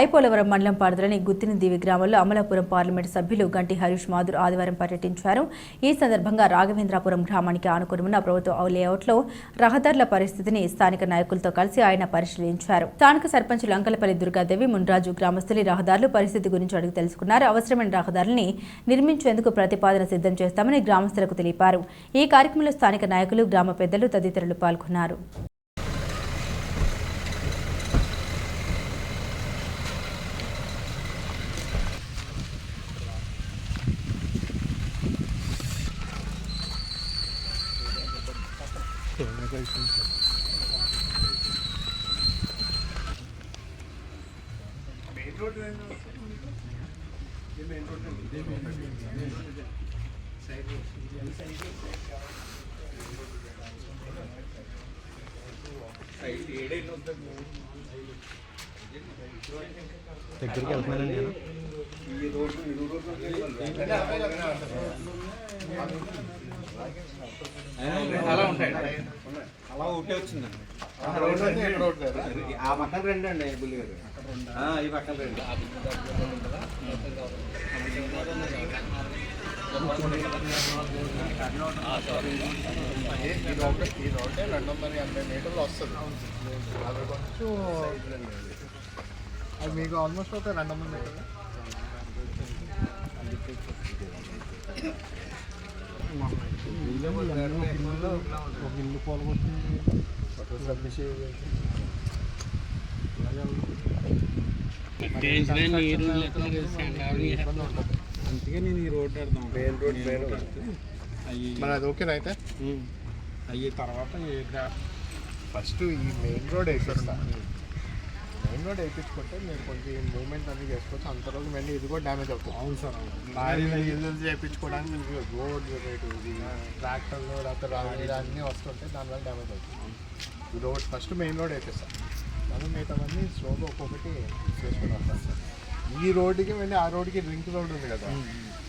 ఐపోలవరం మండలం పరిధిలోని గుత్తినదీవి గ్రామంలో అమలాపురం పార్లమెంటు సభ్యులు గంటి హరీష్ మాధుర్ ఆదివారం పర్యటించారు. ఈ సందర్భంగా రాఘవేంద్రాపురం గ్రామానికి ఆనుకుని ఉన్న ప్రభుత్వ లేఅవుట్లో రహదారుల పరిస్థితిని స్థానిక నాయకులతో కలిసి ఆయన పరిశీలించారు. స్థానిక సర్పంచ్ లంకలపల్లి దుర్గాదేవి మున్రాజు గ్రామస్తులు రహదారుల పరిస్థితి గురించి అడిగి తెలుసుకున్నారు. అవసరమైన రహదారుల్ని నిర్మించేందుకు ప్రతిపాదన సిద్ధం చేస్తామని గ్రామస్తులకు తెలిపారు. ఈ కార్యక్రమంలో స్థానిక నాయకులు గ్రామ పెద్దలు తదితరులు పాల్గొన్నారు. 있어요. 여기가 있어요. సైడ్ ఏడైనా ఉంటుంది దగ్గరికి వెళ్తున్నానండి నేను. అలా ఒకటే వచ్చిందండి. ఆ పక్కన రండి అండి బుల్లి గారు. ఆ, ఈ పక్కన రండి. ఈ రోడ్డు ఈ రోడ్డు రెండు వందల ఎనభై మీటర్లు వస్తుంది. అది కొంచెం అది మీకు ఆల్మోస్ట్ ఒక రెండు వందల మీటర్లు ఒక ఇల్లు అందుకే నేను ఈ రోడ్డు పెడదాం మెయిన్ రోడ్ మెయిన్ రోడ్ మరి అది ఓకేనా అయితే? అయ్యి తర్వాత ఫస్ట్ ఈ మెయిన్ రోడ్ వేసేస్తా. మెయిన్ రోడ్ వేయించుకుంటే మీరు కొంచెం మూవ్మెంట్ అన్ని చేసుకోవచ్చు. అంత రోజు మళ్ళీ ఇది కూడా డ్యామేజ్ అవుతుంది. అవును సార్ ఇల్లు చేయించుకోవడానికి రోడ్ రేటు ట్రాక్టర్లు లేకపోతే లారీలు అన్నీ వస్తుంటే దానివల్ల డ్యామేజ్ అవుతుంది. ఈ రోడ్ ఫస్ట్ మెయిన్ రోడ్ వేసేస్తా. దాని మిగతావన్నీ స్లోగా ఒక్కొక్కటి చేసుకుని వస్తాను సార్ ఈ రోడ్డుకి మళ్ళీ ఆ రోడ్డుకి డ్రింక్ రోడ్ ఉంది కదా.